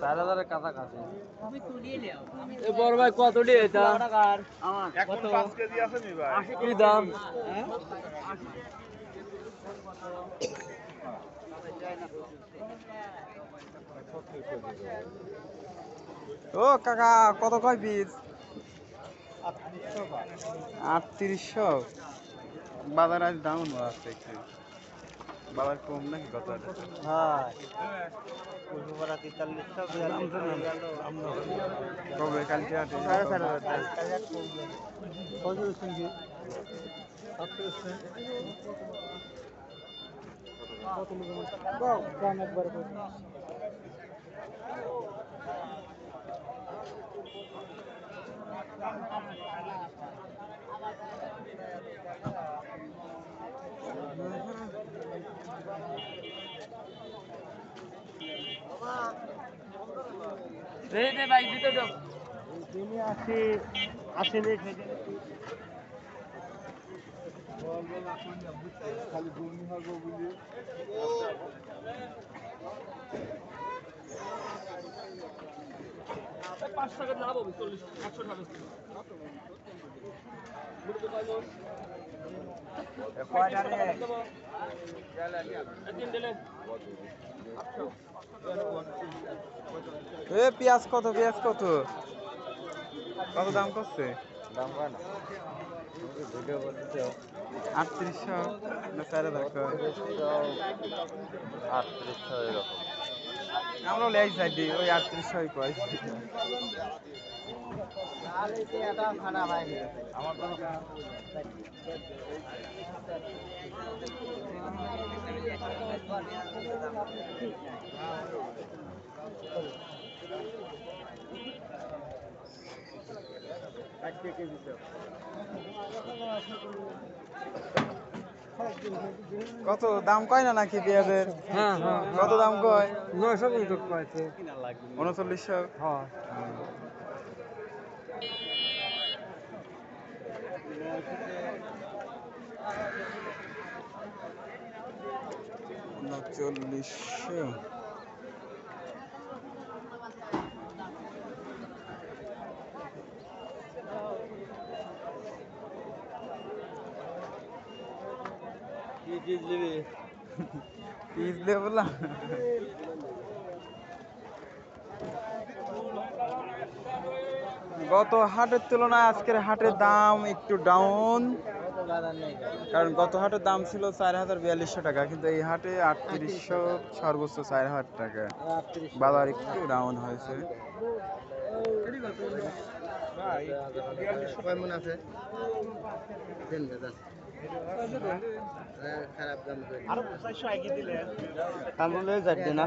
চার হাজারের কাছাকাছি। বড় ভাই কত এটা? কি দাম? ও কাকা কত কয় পিস? আটত্রিশশো। বাজার আজ দাম আছে একটু। বাজার কম নাকি কত আছে কবে কালকে হাটে দে দে ভাই দিতে দাও পাঁচ টাকা লাভ হবে চল্লিশ একশো টাকা তিন দিলে। এ পেঁয়াজ কত পেঁয়াজ কত? কত দাম করছে? দাম পায় না। আটত্রিশশো? না চার আটত্রিশশো এরকম। আমরা লেই সাইডি ওই আটত্রিশশোই কয়। কত দাম কয় না নাকি পেঁয়াজের? হ্যাঁ হ্যাঁ কত দাম কয়? নয়শো পাইছে উনচল্লিশশো? হ্যাঁ। পিস দিয়ে বললাম। গত হাটের তুলনায় আজকের হাটের দাম একটু ডাউন কারণ গত হাটের দাম ছিল চার হাজার বিয়াল্লিশশো টাকা, কিন্তু এই হাটে আটত্রিশশো সর্বোচ্চ চার হাজার টাকা। বাজার একটু ডাউন হয়েছে। না?